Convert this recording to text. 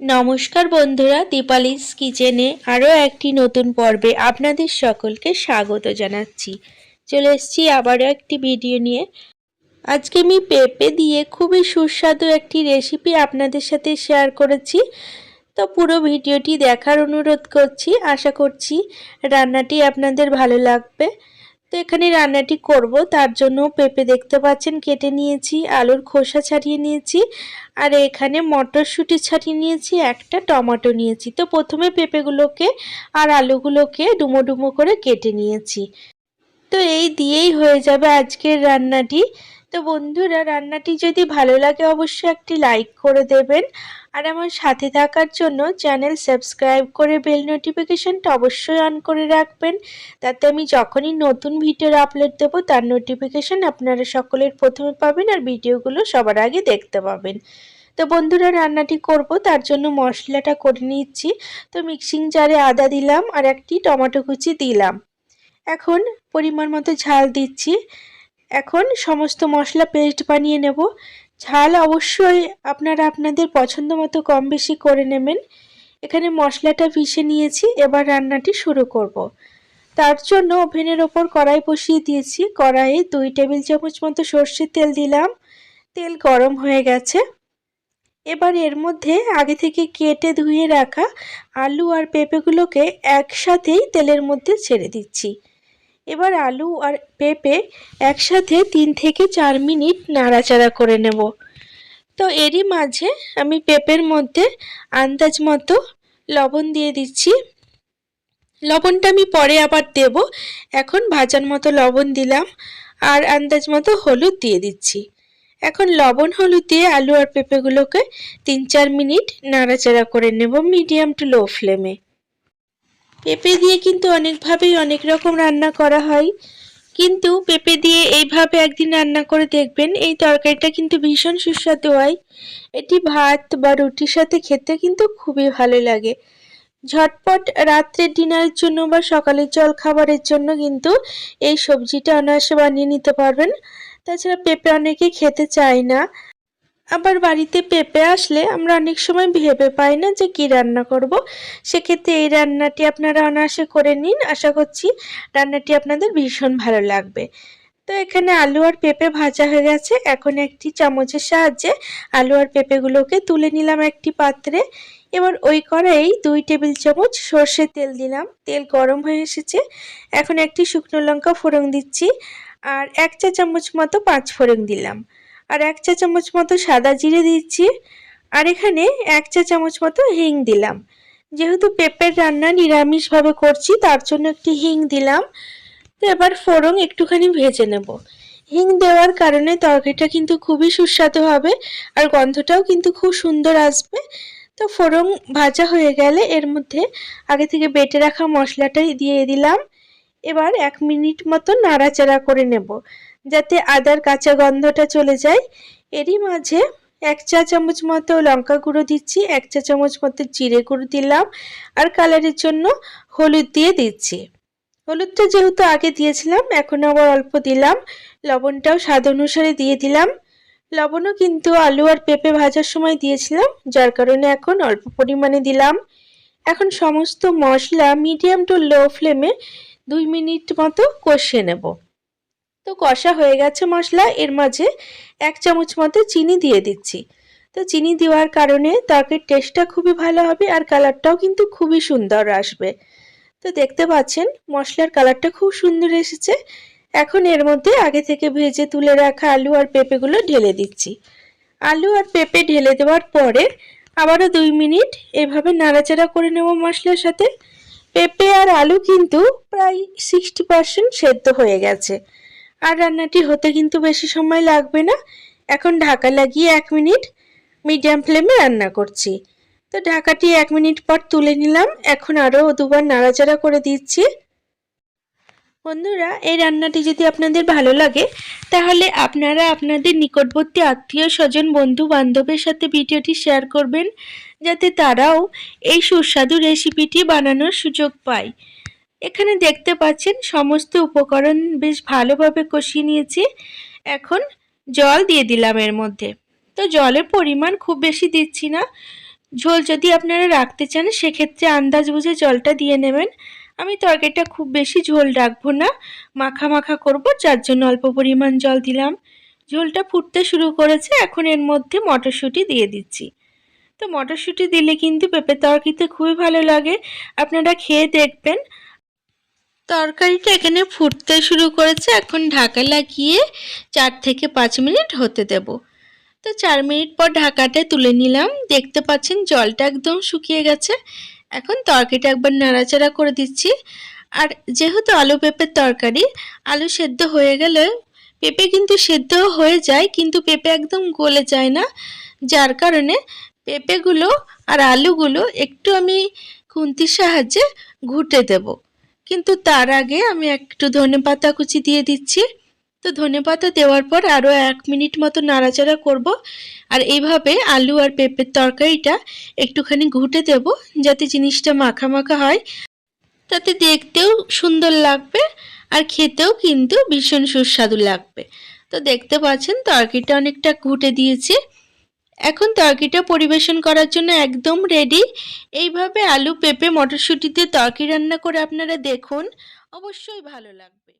নমস্কার বন্ধুরা, দীপালিস কিচেনে আরও একটি নতুন পর্বে আপনাদের সকলকে স্বাগত জানাচ্ছি। চলে এসছি আবারও একটি ভিডিও নিয়ে। আজকে আমি পেঁপে দিয়ে খুবই সুস্বাদু একটি রেসিপি আপনাদের সাথে শেয়ার করেছি। তো পুরো ভিডিওটি দেখার অনুরোধ করছি। আশা করছি রান্নাটি আপনাদের ভালো লাগবে। তো এখানে রান্নাটি করব। তার জন্য পেঁপে দেখতে পাচ্ছেন কেটে নিয়েছি, আলুর খোসা ছাড়িয়ে নিয়েছি, আর এখানে মটরশুঁটি ছাড়িয়ে নিয়েছি, একটা টমেটো নিয়েছি। তো প্রথমে পেঁপেগুলোকে আর আলুগুলোকে ডুমো ডুমো করে কেটে নিয়েছি। তো এই দিয়েই হয়ে যাবে আজকের রান্নাটি। তো বন্ধুরা, রান্নাটি যদি ভালো লাগে অবশ্যই একটি লাইক করে দেবেন। আর আমার সাথে থাকার জন্য চ্যানেল সাবস্ক্রাইব করে বেল নোটিফিকেশানটা অবশ্যই অন করে রাখবেন। তাতে আমি যখনই নতুন ভিডিওর আপলোড দেবো, তার নোটিফিকেশান আপনারা সকলের প্রথমে পাবেন আর ভিডিওগুলো সবার আগে দেখতে পাবেন। তো বন্ধুরা, রান্নাটি করব, তার জন্য মশলাটা করে নিচ্ছি। তো মিক্সিং জারে আদা দিলাম আর একটি টমেটো কুচি দিলাম। এখন পরিমাণ মতো ঝাল দিচ্ছি। এখন সমস্ত মশলা পেস্ট বানিয়ে নেব। ঝাল অবশ্যই আপনারা আপনাদের পছন্দ মতো কম বেশি করে নেবেন। এখানে মশলাটা পিষে নিয়েছি, এবার রান্নাটি শুরু করব। তার জন্য ওভেনের ওপর কড়াই বসিয়ে দিয়েছি। কড়াইয়ে দুই টেবিল চামচ মতো সর্ষের তেল দিলাম। তেল গরম হয়ে গেছে। এবার এর মধ্যে আগে থেকে কেটে ধুয়ে রাখা আলু আর পেঁপেগুলোকে একসাথেই তেলের মধ্যে ছেড়ে দিচ্ছি। এবার আলু আর পেঁপে একসাথে তিন থেকে চার মিনিট নাড়াচাড়া করে নেব। তো এরই মাঝে আমি পেঁপের মধ্যে আন্দাজ মতো লবণ দিয়ে দিচ্ছি। লবণটা আমি পরে আবার দেব। এখন ভাজার মতো লবণ দিলাম আর আন্দাজ মতো হলুদ দিয়ে দিচ্ছি। এখন লবণ হলুদ দিয়ে আলু আর পেঁপেগুলোকে তিন চার মিনিট নাড়াচাড়া করে নেব মিডিয়াম টু লো ফ্লেমে। পেঁপে দিয়ে কিন্তু অনেকভাবেই অনেক রকম রান্না করা হয়। কিন্তু পেঁপে দিয়ে এইভাবে একদিন রান্না করে দেখবেন, এই তরকারিটা কিন্তু ভীষণ সুস্বাদু হয়। এটি ভাত বা রুটির সাথে খেতে কিন্তু খুবই ভালো লাগে। ঝটপট রাত্রের ডিনারের জন্য বা সকালের জল খাবারের জন্য কিন্তু এই সবজিটা অনায়াসে বানিয়ে নিতে পারবেন। তাছাড়া পেঁপে অনেকে খেতে চায় না। আবার বাড়িতে পেঁপে আসলে আমরা অনেক সময় ভেবে পাই না যে কি রান্না করব। সেক্ষেত্রে এই রান্নাটি আপনারা অনায়াসে করে নিন। আশা করছি রান্নাটি আপনাদের ভীষণ ভালো লাগবে। তো এখানে আলু আর পেঁপে ভাজা হয়ে গেছে। এখন একটি চামচের সাহায্যে আলু আর পেঁপেগুলোকে তুলে নিলাম একটি পাত্রে। এবার ওই কড়াই দুই টেবিল চামচ সর্ষের তেল দিলাম। তেল গরম হয়ে এসেছে। এখন একটি শুকনো লঙ্কা ফোড়ন দিচ্ছি। আর এক চা চামচ মতো পাঁচ ফোড়ন দিলাম। আর এক চা চামচ মতো সাদা জিরে দিচ্ছি। আর এখানে এক চা চামচ মতো হিং দিলাম। যেহেতু পেঁপের রান্না নিরামিষভাবে করছি, তার জন্য একটি হিং দিলাম। তো এবার ফোড়ন একটুখানি ভেজে নেব। হিং দেওয়ার কারণে তরকারিটা কিন্তু খুবই সুস্বাদু হবে আর গন্ধটাও কিন্তু খুব সুন্দর আসবে। তো ফোড়ন ভাজা হয়ে গেলে এর মধ্যে আগে থেকে বেটে রাখা মশলাটাই দিয়ে দিলাম। এবার এক মিনিট মতো নাড়াচাড়া করে নেব। যাতে আদার কাঁচা গন্ধটা চলে যায়। এরই মাঝে এক চা চামচ মতো লঙ্কা গুঁড়ো দিচ্ছি, এক চা চামচ মতো জিরে গুঁড়ো দিলাম আর কালারের জন্য হলুদ দিয়ে দিচ্ছি। হলুদটা যেহেতু আগে দিয়েছিলাম, এখন আবার অল্প দিলাম। লবণটাও স্বাদ অনুসারে দিয়ে দিলাম। লবণও কিন্তু আলু আর পেঁপে ভাজার সময় দিয়েছিলাম, যার কারণে এখন অল্প পরিমাণে দিলাম। এখন সমস্ত মশলা মিডিয়াম টু লো ফ্লেমে দুই মিনিট মতো কষিয়ে নেব। তো কষা হয়ে গেছে মশলা। এর মাঝে এক চামচ মতো চিনি দিয়ে দিচ্ছি। তো চিনি দেওয়ার কারণে তরকারির টেস্টটা খুবই ভালো হবে আর কালারটাও কিন্তু খুবই সুন্দর আসবে। তো দেখতে পাচ্ছেন, মশলার কালারটা খুব সুন্দর এসেছে। এখন এর মধ্যে আগে থেকে ভেজে তুলে রাখা আলু আর পেঁপেগুলো ঢেলে দিচ্ছি। আলু আর পেঁপে ঢেলে দেওয়ার পরে আবারও দুই মিনিট এভাবে নাড়াচাড়া করে নেব মশলার সাথে। পেঁপে আর আলু কিন্তু প্রায় সিক্সটি পার্সেন্ট সেদ্ধ হয়ে গেছে। আর রান্নাটি হতে কিন্তু বেশি সময় লাগবে না। এখন ঢাকা লাগিয়ে এক মিনিট মিডিয়াম ফ্লেমে রান্না করছি। তো ঢাকাটি এক মিনিট পর তুলে নিলাম। এখন আরও দুবার নাড়াচাড়া করে দিচ্ছি। বন্ধুরা, এই রান্নাটি যদি আপনাদের ভালো লাগে, তাহলে আপনারা আপনাদের নিকটবর্তী আত্মীয় স্বজন বন্ধু বান্ধবের সাথে ভিডিওটি শেয়ার করবেন, যাতে তারাও এই সুস্বাদু রেসিপিটি বানানোর সুযোগ পায়। এখানে দেখতে পাচ্ছেন সমস্ত উপকরণ বেশ ভালোভাবে কষিয়ে নিয়েছি। এখন জল দিয়ে দিলাম এর মধ্যে। তো জলের পরিমাণ খুব বেশি দিচ্ছি না। ঝোল যদি আপনারা রাখতে চান, সেক্ষেত্রে আন্দাজ বুঝে জলটা দিয়ে নেবেন। আমি তরকারিটা খুব বেশি ঝোল রাখব না। মাখা মাখা করব, যার জন্য অল্প পরিমাণ জল দিলাম। ঝোলটা ফুটতে শুরু করেছে, এখন এর মধ্যে মটরশুঁটি দিয়ে দিচ্ছি। তো মটরশুঁটি দিলে কিন্তু পেঁপে তরকারিতে খুবই ভালো লাগে। আপনারা খেয়ে দেখবেন। তরকারিটা এখানে ফুটতে শুরু করেছে। এখন ঢাকা লাগিয়ে চার থেকে পাঁচ মিনিট হতে দেব। তো চার মিনিট পর ঢাকাটা তুলে নিলাম। দেখতে পাচ্ছেন জলটা একদম শুকিয়ে গেছে। এখন তরকারিটা একবার নাড়াচাড়া করে দিচ্ছি। আর যেহেতু আলু পেঁপের তরকারি, আলু সেদ্ধ হয়ে গেলে পেঁপে কিন্তু সেদ্ধ হয়ে যায়, কিন্তু পেঁপে একদম গলে যায় না। যার কারণে পেঁপেগুলো আর আলুগুলো একটু আমি খুন্তির সাহায্যে ঘুটে দেব। কিন্তু তার আগে আমি একটু ধনে পাতা কুচি দিয়ে দিচ্ছি। তো ধনে পাতা দেওয়ার পর আরও এক মিনিট মতো নাড়াচাড়া করব। আর এইভাবে আলু আর পেঁপের তরকারিটা একটুখানি ঘুটে দেব, যাতে জিনিসটা মাখা মাখা হয়। তাতে দেখতেও সুন্দর লাগবে আর খেতেও কিন্তু ভীষণ সুস্বাদু লাগবে। তো দেখতে পাচ্ছেন তরকারিটা অনেকটা ঘুটে দিয়েছি। এখন তরকিটা পরিবেশন করার জন্য একদম রেডি এইভাবে আলু পেঁপে মটরশুঁটিতে তরকি রান্না করে আপনারা দেখুন, অবশ্যই ভালো লাগবে।